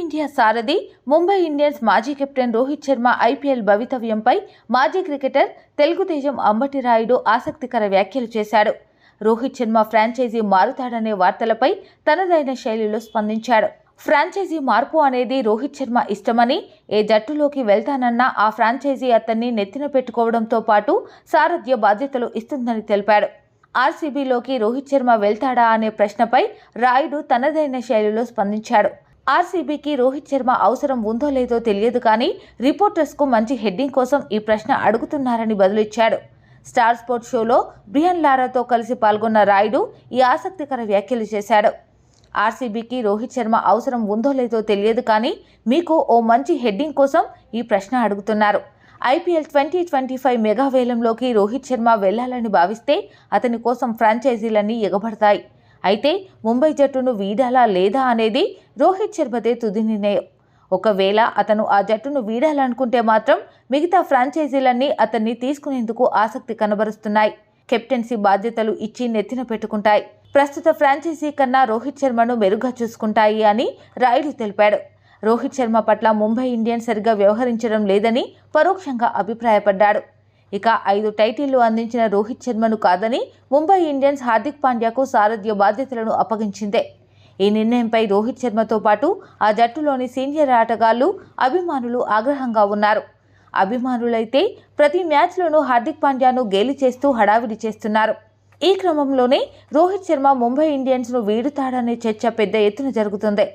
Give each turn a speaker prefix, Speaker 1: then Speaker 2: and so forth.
Speaker 1: Team India సారథి Mumbai Indians మాజీ captain Rohit Sharma IPL భవితవ్యంపై మాజీ క్రికెటర్ తెలుగుదేశం అంబటి రాయుడు ఆసక్తికర వ్యాఖ్యలు చేశాడు. రోహిత్ శర్మ ఫ్రాంచైజీ మారుతాడనే వార్తలపై తనదైన శైలిలో స్పందించాడు. ఫ్రాంచైజీ మార్పు అనేది రోహిత్ శర్మ ఇష్టమని ఏ జట్టులోకి వెళ్తానన్నా ఆ ఫ్రాంచైజీ అతన్ని నెత్తిన పెట్టుకోవడంతో పాటు సారథ్య బాధ్యతలు ఇస్తుందని తెలిపాడు. ఆర్సీబీలోకి రోహిత్ శర్మ వెళ్తాడా అనే ప్రశ్నపై రాయుడు తనదైన శైలిలో స్పందించాడు. ఆర్సీబీకి రోహిత్ శర్మ అవసరం ఉందో లేదో తెలియదు కానీ రిపోర్టర్స్కు మంచి హెడ్డింగ్ కోసం ఈ ప్రశ్న అడుగుతున్నారని బదులిచ్చాడు. స్టార్ స్పోర్ట్స్ షోలో బ్రియన్ లారాతో కలిసి పాల్గొన్న రాయుడు ఈ ఆసక్తికర వ్యాఖ్యలు చేశాడు. ఆర్సీబీకి రోహిత్ శర్మ అవసరం ఉందో లేదో తెలియదు కానీ మీకు ఓ మంచి హెడ్డింగ్ కోసం ఈ ప్రశ్న అడుగుతున్నారు. IPL twenty twenty five mega వేలంలోకి Rohit Sharma వెళ్ళాలని భావిస్తే అతని కోసం ఫ్రాంచైజీలన్నీ ఎగబడతాయి. అయితే ముంబై జట్టును వీడాలా లేదా అనేది రోహిత్ శర్మదే తుది నిర్ణయం. ఒకవేళ అతను ఆ జట్టును వీడాలనుకుంటే మాత్రం మిగతా ఫ్రాంచైజీలన్నీ అతన్ని తీసుకునేందుకు ఆసక్తి కనబరుస్తున్నాయి. కెప్టెన్సీ బాధ్యతలు ఇచ్చి నెత్తిన పెట్టుకుంటాయి. ప్రస్తుత ఫ్రాంచైజీ కన్నా రోహిత్ శర్మను మెరుగ్గా చూసుకుంటాయి అని రాయుడు తెలిపాడు. రోహిత్ శర్మ పట్ల ముంబై ఇండియన్స్ సరిగ్గా వ్యవహరించడం లేదని పరోక్షంగా అభిప్రాయపడ్డాడు. ఇక ఐదు టైటిళ్ళు అందించిన రోహిత్ శర్మను కాదని ముంబై ఇండియన్స్ హార్దిక్ పాండ్యాకు సారథ్య బాధ్యతలను అప్పగించిందే. ఈ నిర్ణయంపై రోహిత్ శర్మతో పాటు ఆ జట్టులోని సీనియర్ ఆటగాళ్ళు అభిమానులు ఆగ్రహంగా ఉన్నారు. అభిమానులైతే ప్రతి మ్యాచ్లోనూ హార్దిక్ పాండ్యాను గేలి చేస్తూ హడావిడి చేస్తున్నారు. ఈ క్రమంలోనే రోహిత్ శర్మ ముంబై ఇండియన్స్ను వీడుతాడనే చర్చ పెద్ద ఎత్తున జరుగుతుంది.